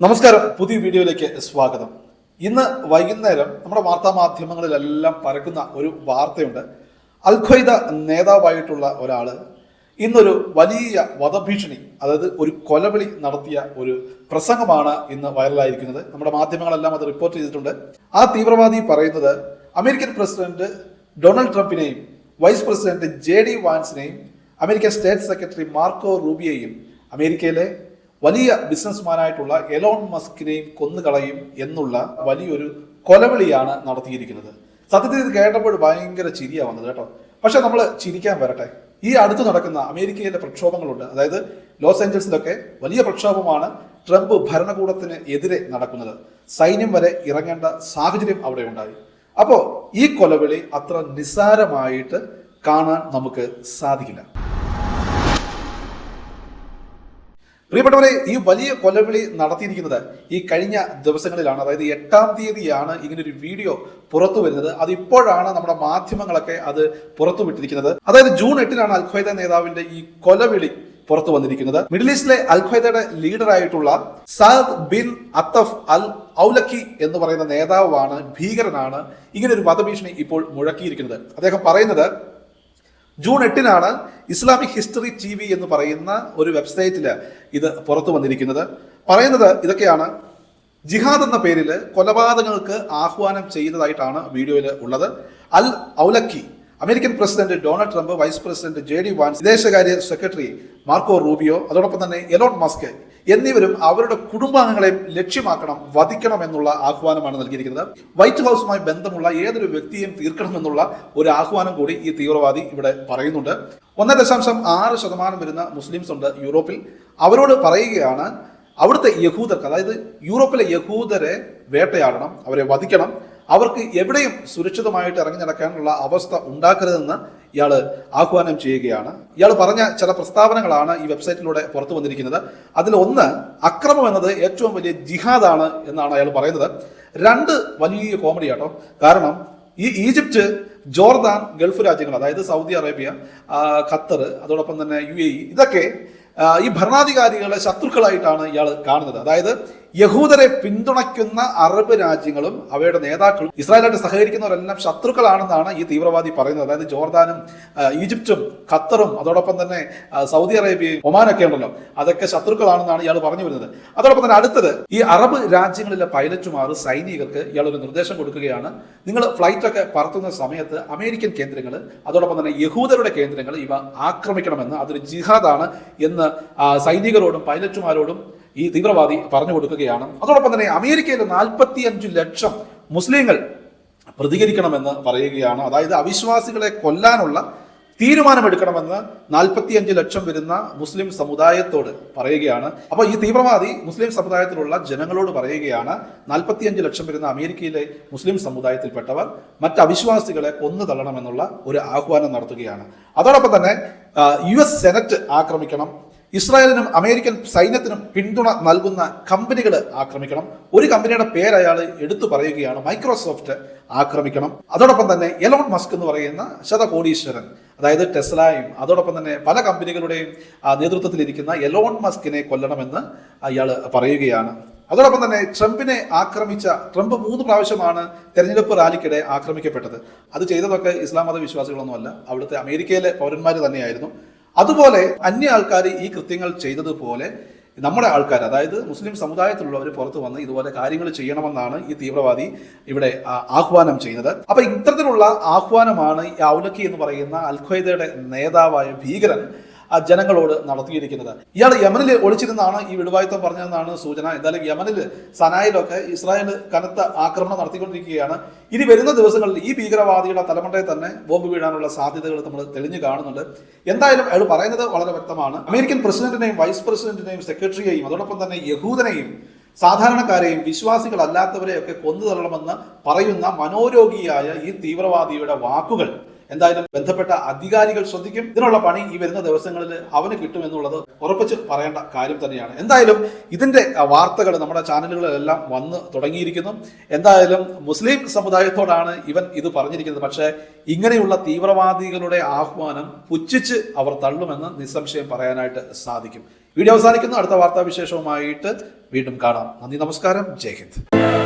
നമസ്കാരം. പുതിയ വീഡിയോയിലേക്ക് സ്വാഗതം. ഇന്ന് വൈകുന്നേരം നമ്മുടെ വാർത്താ മാധ്യമങ്ങളിലെല്ലാം പരക്കുന്ന ഒരു വാർത്തയുണ്ട്. അൽ നേതാവായിട്ടുള്ള ഒരാൾ ഇന്നൊരു വലിയ വധഭീഷണി അതായത് ഒരു കൊലവിളി നടത്തിയ ഒരു പ്രസംഗമാണ് ഇന്ന് വൈറലായിരിക്കുന്നത്. നമ്മുടെ മാധ്യമങ്ങളെല്ലാം അത് റിപ്പോർട്ട് ചെയ്തിട്ടുണ്ട്. ആ തീവ്രവാദി പറയുന്നത് അമേരിക്കൻ പ്രസിഡന്റ് ഡൊണാൾഡ് ട്രംപിനെയും വൈസ് പ്രസിഡന്റ് ജെ ഡി വാൻസിനെയും അമേരിക്കൻ സ്റ്റേറ്റ് സെക്രട്ടറി മാർക്കോ റൂബിയെയും അമേരിക്കയിലെ വലിയ ബിസിനസ്മാനായിട്ടുള്ള എലോൺ മസ്കിനെയും കൊന്നുകളയും എന്നുള്ള വലിയൊരു കൊലവിളിയാണ് നടത്തിയിരിക്കുന്നത്. സത്യത്തിൽ ഇത് കേട്ടപ്പോൾ ഭയങ്കര ചിരിയാ വന്നത് കേട്ടോ. പക്ഷെ നമ്മൾ ചിരിക്കാൻ വരട്ടെ. ഈ അടുത്ത് നടക്കുന്ന അമേരിക്കയിലെ പ്രക്ഷോഭങ്ങളുണ്ട്. അതായത് ലോസ് ഏഞ്ചൽസിലൊക്കെ വലിയ പ്രക്ഷോഭമാണ് ട്രംപ് ഭരണകൂടത്തിന് എതിരെ നടക്കുന്നത്. സൈന്യം വരെ ഇറങ്ങേണ്ട സാഹചര്യം അവിടെ ഉണ്ടായി. അപ്പോ ഈ കൊലവിളി അത്ര നിസ്സാരമായിട്ട് കാണാൻ നമുക്ക് സാധിക്കില്ല. പ്രിയപ്പെട്ടവരെ ഈ വലിയ കൊലവിളി നടത്തിയിരിക്കുന്നത് ഈ കഴിഞ്ഞ ദിവസങ്ങളിലാണ്. അതായത് എട്ടാം തീയതിയാണ് ഇങ്ങനെ ഒരു വീഡിയോ പുറത്തു വരുന്നത്. അത് ഇപ്പോഴാണ് നമ്മുടെ മാധ്യമങ്ങളൊക്കെ അത് പുറത്തു വിട്ടിരിക്കുന്നത്. അതായത് ജൂൺ എട്ടിനാണ് അൽഖ്വയ്ദ നേതാവിന്റെ ഈ കൊലവിളി പുറത്തു വന്നിരിക്കുന്നത്. മിഡിൽ ഈസ്റ്റിലെ അൽഖ്വയ്ദയുടെ ലീഡറായിട്ടുള്ള Saad bin Atef al Awlaki എന്ന് പറയുന്ന നേതാവാണ് ഭീകരനാണ് ഇങ്ങനെ ഒരു വധഭീഷണി ഇപ്പോൾ മുഴക്കിയിരിക്കുന്നത്. അദ്ദേഹം പറയുന്നത് ജൂൺ എട്ടിനാണ് ഇസ്ലാമിക് ഹിസ്റ്ററി ടി വി എന്ന് പറയുന്ന ഒരു വെബ്സൈറ്റിൽ ഇത് പുറത്തു വന്നിരിക്കുന്നത്. പറയുന്നത് ഇതൊക്കെയാണ്. ജിഹാദ് എന്ന പേരിൽ കൊലപാതകങ്ങൾക്ക് ആഹ്വാനം ചെയ്യുന്നതായിട്ടാണ് വീഡിയോയിൽ ഉള്ളത്. Al Awlaki American president Donald Trump vice president J D Vance വിദേശകാര്യ സെക്രട്ടറി മാർക്കോ റൂബിയോ അതോടൊപ്പം തന്നെ എലോൺ മസ്ക് എന്നിവരും അവരുടെ കുടുംബാംഗങ്ങളെയും ലക്ഷ്യമാക്കണം വധിക്കണം എന്നുള്ള ആഹ്വാനമാണ് നൽകിയിരിക്കുന്നത്. വൈറ്റ് ഹൗസുമായി ബന്ധമുള്ള ഏതൊരു വ്യക്തിയെയും തീർക്കണമെന്നുള്ള ഒരു ആഹ്വാനം കൂടി ഈ തീവ്രവാദി ഇവിടെ പറയുന്നുണ്ട്. ഒന്നര ദശാംശം ആറ് ശതമാനം വരുന്ന മുസ്ലിംസ് ഉണ്ട് യൂറോപ്പിൽ. അവരോട് പറയുകയാണ് അവിടുത്തെ യഹൂദർക്ക് അതായത് യൂറോപ്പിലെ യഹൂദരെ വേട്ടയാടണം അവരെ വധിക്കണം അവർക്ക് എവിടെയും സുരക്ഷിതമായിട്ട് ഇറങ്ങി നടക്കാനുള്ള അവസ്ഥ ഉണ്ടാക്കരുതെന്ന് ഇയാൾ ആഹ്വാനം ചെയ്യുകയാണ്. ഇയാൾ പറഞ്ഞ ചില പ്രസ്താവനകളാണ് ഈ വെബ്സൈറ്റിലൂടെ പുറത്തു വന്നിരിക്കുന്നത്. അതിൽ ഒന്ന് അക്രമം എന്നത് ഏറ്റവും വലിയ ജിഹാദാണ് എന്നാണ് അയാൾ പറയുന്നത്. രണ്ട് വലിയ കോമഡി ആട്ടോ കാരണം ഈ ഈജിപ്റ്റ് ജോർദാൻ ഗൾഫ് രാജ്യങ്ങൾ അതായത് സൗദി അറേബ്യ ഖത്തർ അതോടൊപ്പം തന്നെ യു ഇതൊക്കെ ഈ ഭരണാധികാരികളെ ശത്രുക്കളായിട്ടാണ് ഇയാൾ കാണുന്നത്. അതായത് യഹൂദരെ പിന്തുണയ്ക്കുന്ന അറബ് രാജ്യങ്ങളും അവയുടെ നേതാക്കളും ഇസ്രായേലായിട്ട് സഹകരിക്കുന്നവരെല്ലാം ശത്രുക്കളാണെന്നാണ് ഈ തീവ്രവാദി പറയുന്നത്. അതായത് ജോർദാനും ഈജിപ്തും ഖത്തറും അതോടൊപ്പം തന്നെ സൗദി അറേബ്യയും ഒമാനൊക്കെ ഉണ്ടല്ലോ. അതൊക്കെ ശത്രുക്കളാണെന്നാണ് ഇയാൾ പറഞ്ഞു വരുന്നത്. അതോടൊപ്പം തന്നെ അടുത്തത് ഈ അറബ് രാജ്യങ്ങളിലെ പൈലറ്റുമാർ സൈനികർക്ക് ഇയാൾ ഒരു നിർദ്ദേശം കൊടുക്കുകയാണ്. നിങ്ങൾ ഫ്ലൈറ്റൊക്കെ പറത്തുന്ന സമയത്ത് അമേരിക്കൻ കേന്ദ്രങ്ങൾ അതോടൊപ്പം തന്നെ യഹൂദരുടെ കേന്ദ്രങ്ങൾ ഇവ ആക്രമിക്കണമെന്ന് അതൊരു ജിഹാദാണ് എന്ന് സൈനികരോടും പൈലറ്റുമാരോടും ഈ തീവ്രവാദി പറഞ്ഞു കൊടുക്കുകയാണ്. അതോടൊപ്പം തന്നെ അമേരിക്കയിലെ നാൽപ്പത്തി അഞ്ച് ലക്ഷം മുസ്ലിങ്ങൾ പ്രതികരിക്കണമെന്ന് പറയുകയാണ്. അതായത് അവിശ്വാസികളെ കൊല്ലാനുള്ള തീരുമാനമെടുക്കണമെന്ന് നാൽപ്പത്തിയഞ്ച് ലക്ഷം വരുന്ന മുസ്ലിം സമുദായത്തോട് പറയുകയാണ്. അപ്പോൾ ഈ തീവ്രവാദി മുസ്ലിം സമുദായത്തിലുള്ള ജനങ്ങളോട് പറയുകയാണ് നാൽപ്പത്തിയഞ്ച് ലക്ഷം വരുന്ന അമേരിക്കയിലെ മുസ്ലിം സമുദായത്തിൽപ്പെട്ടവർ മറ്റ് അവിശ്വാസികളെ കൊന്നു തള്ളണമെന്നുള്ള ഒരു ആഹ്വാനം നടത്തുകയാണ്. അതോടൊപ്പം തന്നെ യു എസ് സെനറ്റ് ആക്രമിക്കണം ഇസ്രായേലിനും അമേരിക്കൻ സൈന്യത്തിനും പിന്തുണ നൽകുന്ന കമ്പനികൾ ആക്രമിക്കണം. ഒരു കമ്പനിയുടെ പേര് അയാൾ എടുത്തു പറയുകയാണ് മൈക്രോസോഫ്റ്റ് ആക്രമിക്കണം. അതോടൊപ്പം തന്നെ എലോൺ മസ്ക് എന്ന് പറയുന്ന ശതകോടീശ്വരൻ അതായത് ടെസ്ലയും അതോടൊപ്പം തന്നെ പല കമ്പനികളുടെയും നേതൃത്വത്തിലിരിക്കുന്ന എലോൺ മസ്കിനെ കൊല്ലണമെന്ന് അയാൾ പറയുകയാണ്. അതോടൊപ്പം തന്നെ ട്രംപിനെ ആക്രമിച്ച ട്രംപ് മൂന്ന് പ്രാവശ്യമാണ് തെരഞ്ഞെടുപ്പ് റാലിക്കിടെ ആക്രമിക്കപ്പെട്ടത്. അത് ചെയ്തതൊക്കെ ഇസ്ലാം മത വിശ്വാസികളൊന്നുമല്ല അവിടുത്തെ അമേരിക്കയിലെ പൗരന്മാർ തന്നെയായിരുന്നു. അതുപോലെ അന്യ ആൾക്കാർ ഈ കൃത്യങ്ങൾ ചെയ്തതുപോലെ നമ്മുടെ ആൾക്കാർ അതായത് മുസ്ലിം സമുദായത്തിലുള്ളവർ പുറത്തു വന്ന് ഇതുപോലെ കാര്യങ്ങൾ ചെയ്യണമെന്നാണ് ഈ തീവ്രവാദി ഇവിടെ ആഹ്വാനം ചെയ്യുന്നത്. അപ്പൊ ഇത്തരത്തിലുള്ള ആഹ്വാനമാണ് ഔലക്കി എന്ന് പറയുന്ന അൽഖ്വയ്ദയുടെ നേതാവായ ഭീകരൻ ജനങ്ങളോട് നടത്തിയിരിക്കുന്നത്. ഇയാൾ യമനിൽ ഒളിച്ചിരുന്നാണ് ഈ വിടുവായുത്തം പറഞ്ഞതെന്നാണ് സൂചന. എന്തായാലും യമനിൽ സനായിലൊക്കെ ഇസ്രായേൽ കനത്ത ആക്രമണം നടത്തിക്കൊണ്ടിരിക്കുകയാണ്. ഇനി വരുന്ന ദിവസങ്ങളിൽ ഈ ഭീകരവാദിയുടെ തലമുറയിൽ തന്നെ ബോംബ് വീഴാനുള്ള സാധ്യതകൾ നമ്മൾ തെളിഞ്ഞു കാണുന്നുണ്ട്. എന്തായാലും അയാൾ പറയുന്നത് വളരെ വ്യക്തമാണ്. അമേരിക്കൻ പ്രസിഡന്റിനെയും വൈസ് പ്രസിഡന്റിനെയും സെക്രട്ടറിയെയും അതോടൊപ്പം തന്നെ യഹൂദനെയും സാധാരണക്കാരെയും വിശ്വാസികളല്ലാത്തവരെയൊക്കെ കൊന്നു തള്ളണമെന്ന് പറയുന്ന മനോരോഗിയായ ഈ തീവ്രവാദിയുടെ വാക്കുകൾ എന്തായാലും ബന്ധപ്പെട്ട അധികാരികൾ ശ്രദ്ധിക്കും. ഇതിനുള്ള പണി ഈ വരുന്ന ദിവസങ്ങളിൽ അവന് കിട്ടുമെന്നുള്ളത് ഉറപ്പിച്ച് പറയേണ്ട കാര്യം തന്നെയാണ്. എന്തായാലും ഇതിന്റെ വാർത്തകൾ നമ്മുടെ ചാനലുകളിലെല്ലാം വന്ന് തുടങ്ങിയിരിക്കുന്നു. എന്തായാലും മുസ്ലിം സമുദായത്തോടാണ് ഇവൻ ഇത് പറഞ്ഞിരിക്കുന്നത്. പക്ഷേ ഇങ്ങനെയുള്ള തീവ്രവാദികളുടെ ആഹ്വാനം പുച്ഛിച്ച് അവർ തള്ളുമെന്ന് നിസ്സംശയം പറയാനായിട്ട് സാധിക്കും. വീഡിയോ അവസാനിക്കുന്നു. അടുത്ത വാർത്താവിശേഷവുമായിട്ട് വീണ്ടും കാണാം. നന്ദി നമസ്കാരം. ജയ് ഹിന്ദ്.